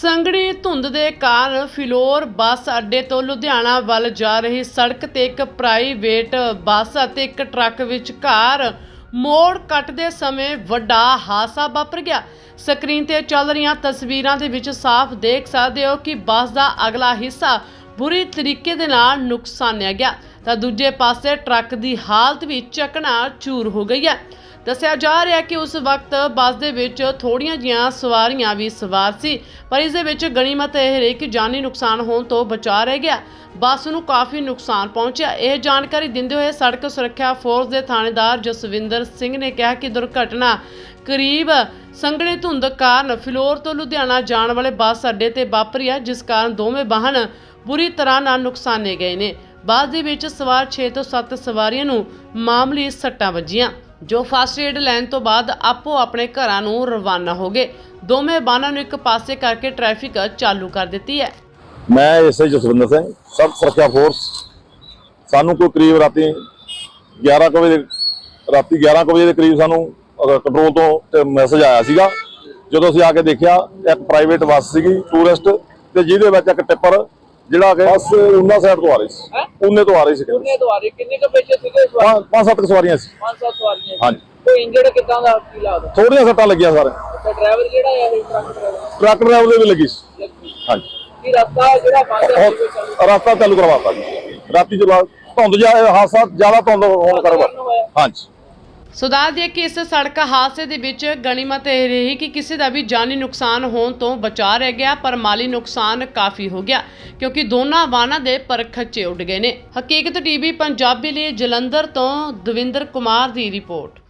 ਸੰਘਣੀ ਧੁੰਦ ਦੇ ਕਾਰਨ ਫਿਲੌਰ ਬੱਸ ਅੱਡੇ ਤੋਂ ਲੁਧਿਆਣਾ ਵੱਲ ਜਾ ਰਹੀ ਸੜਕ ਤੇ ਇੱਕ ਪ੍ਰਾਈਵੇਟ ਬੱਸ ਅਤੇ ਇੱਕ ਟਰੱਕ ਵਿਚਕਾਰ ਮੋੜ ਕੱਟਦੇ ਸਮੇਂ ਵੱਡਾ ਹਾਦਸਾ ਵਾਪਰ ਗਿਆ। ਸਕਰੀਨ ਤੇ ਚੱਲ ਰਹੀਆਂ ਤਸਵੀਰਾਂ ਦੇ ਵਿੱਚ ਸਾਫ਼ ਦੇਖ ਸਕਦੇ ਹੋ ਕਿ ਬੱਸ ਦਾ ਅਗਲਾ ਹਿੱਸਾ ਬੁਰੀ ਤਰੀਕੇ ਦੇ ਨਾਲ ਨੁਕਸਾਨਿਆ ਗਿਆ। ਤਾਂ ਦੂਜੇ ਪਾਸੇ ਟਰੱਕ ਦੀ ਹਾਲਤ ਵੀ ਚਕਨਾ ਚੂਰ ਹੋ ਗਈ ਹੈ। ਦੱਸਿਆ ਜਾ ਰਿਹਾ ਕਿ ਉਸ ਵਕਤ ਬੱਸ ਦੇ ਵਿੱਚ ਥੋੜੀਆਂ ਜੀਆਂ ਸਵਾਰੀਆਂ ਵੀ ਸਵਾਰ ਸੀ, ਪਰ ਇਸ ਦੇ ਵਿੱਚ ਗਣੀਮਤ ਇਹ ਰਹੀ ਕਿ ਜਾਨੀ ਨੁਕਸਾਨ ਹੋਣ ਤੋਂ ਬਚਾ ਰਹਿ ਗਿਆ। ਬੱਸ ਨੂੰ ਕਾਫੀ ਨੁਕਸਾਨ ਪਹੁੰਚਿਆ। ਇਹ ਜਾਣਕਾਰੀ ਦਿੰਦੇ ਹੋਏ ਸੜਕ ਸੁਰੱਖਿਆ ਫੋਰਸ ਦੇ ਥਾਣੇਦਾਰ ਜਸਵਿੰਦਰ ਸਿੰਘ ਨੇ ਕਿਹਾ ਕਿ ਦੁਰਘਟਨਾ ਕਰੀਬ ਸੰਘਣੀ ਧੁੰਦ ਕਾਰਨ ਫਿਲੌਰ ਤੋਂ ਲੁਧਿਆਣਾ ਜਾਣ ਵਾਲੇ ਬੱਸ ਅੱਡੇ ਤੇ ਵਾਪਰੀ ਹੈ, ਜਿਸ ਕਾਰਨ ਦੋਵੇਂ ਵਾਹਨ ਬੁਰੀ ਤਰ੍ਹਾਂ ਨਾਲ ਨੁਕਸਾਨੇ ਗਏ ਨੇ। ਬੱਸ ਦੇ ਵਿੱਚ ਸਵਾਰ 6 ਤੋਂ 7 ਸਵਾਰੀਆਂ ਨੂੰ ਮਾਮੂਲੀ ਸੱਟਾਂ ਵੱਜੀਆਂ। ਜੋ ਫਸਟ ਏਡ ਲੈਣ ਤੋਂ ਬਾਅਦ ਆਪੋ ਆਪਣੇ ਘਰਾਂ ਨੂੰ ਰਵਾਨਾ ਹੋ ਗਏ। ਦੋਵੇਂ ਵਾਹਨਾਂ ਨੂੰ ਇੱਕ ਪਾਸੇ ਕਰਕੇ ਟ੍ਰੈਫਿਕ ਚਾਲੂ ਕਰ ਦਿੱਤੀ ਹੈ। ਮੈਂ ਐਸਆਈ ਜਸਵਿੰਦਰ ਸਿੰਘ ਸਬ ਸੁਰੱਖਿਆ ਫੋਰਸ ਸਾਨੂੰ ਕੋਈ ਕਰੀਬ ਰਾਤੀ 11 ਕੁ ਵਜੇ ਰਾਤੀ 11 ਕੁ ਵਜੇ ਦੇ ਕਰੀਬ ਸਾਨੂੰ ਕੰਟਰੋਲ ਤੋਂ ਮੈਸੇਜ ਆਇਆ ਸੀਗਾ। ਜਦੋਂ ਅਸੀਂ ਆ ਕੇ ਦੇਖਿਆ ਇੱਕ ਪ੍ਰਾਈਵੇਟ ਬੱਸ ਸੀਗੀ ਟੂਰਿਸਟ ਤੇ ਜਿਹਦੇ ਵਿੱਚ ਇੱਕ ਟਿੱਪਰ ਜਿਹੜਾ ਕਿ ਬੱਸ ਉਹਨਾਂ ਸਾਈਡ ਤੋਂ ਆ ਰਹੀ ਸੀ? ਉਹਨੇ ਤੋਂ ਆ ਰਹੀ ਸੀ ਕਹਿੰਦੇ। ਕਿੰਨੇ ਦੁਆਰੇ ਕਿੰਨੇ ਕੁ ਬੱਚੇ ਸੀਗੇ ਇਸ ਵਾਰ? ਪੰਜ ਪੰਜ ਸੱਤ ਕੁ ਸਵਾਰੀਆਂ ਸੀ। ਪੰਜ ਸੱਤ ਸਵਾਰੀਆਂ ਸੀ। ਹਾਂਜੀ। ਕੋਈ ਇੰਜਰਡ ਕਿਦਾਂ ਦਾ ਕੀ ਲੱਗਦਾ? ਥੋੜੀਆਂ ਸੱਟਾਂ ਲੱਗੀਆਂ ਸਾਰੇ। ਤੇ ਡਰਾਈਵਰ ਜਿਹੜਾ ਹੈ ਇਹ ਟਰੱਕ ਡਰਾਈਵਰ ਟਰੱਕ ਡਰਾਈਵਰ ਦੇ ਵੀ ਲੱਗੀ ਸੀ। ਲੱਗੀ। ਹਾਂਜੀ। ਕੀ ਰਸਤਾ ਜਿਹੜਾ ਬੰਦ ਹੈ ਕੋਈ ਚੱਲ ਉਹ ਰਸਤਾ ਚਾਲੂ ਕਰਵਾਤਾ ਜੀ। ਰਾਤੀ ਜਦੋਂ ਧੁੰਦ ਜਾ ਹਾਦਸਾ ਜ਼ਿਆਦਾ ਧੁੰਦ ਹੋਣ ਕਰਕੇ। ਹਾਂਜੀ। ਸੋ ਦੱਸ ਦਈਏ ਕਿ ਇਸ ਸੜਕ ਹਾਦਸੇ ਦੇ ਵਿੱਚ ਗਣੀਮਤ ਇਹ ਰਹੀ ਕਿ ਕਿਸੇ ਦਾ ਵੀ ਜਾਨੀ ਨੁਕਸਾਨ ਹੋਣ ਤੋਂ ਬਚਾ ਰਹਿ ਗਿਆ, ਪਰ ਮਾਲੀ ਨੁਕਸਾਨ ਕਾਫੀ ਹੋ ਗਿਆ, ਕਿਉਂਕਿ ਦੋਨਾਂ ਵਾਹਨਾਂ ਦੇ ਪਰ ਖੱਚੇ ਉੱਡ ਗਏ ਨੇ। ਹਕੀਕਤ ਟੀਵੀ ਪੰਜਾਬੀ ਲਈ ਜਲੰਧਰ ਤੋਂ ਦਵਿੰਦਰ ਕੁਮਾਰ ਦੀ ਰਿਪੋਰਟ।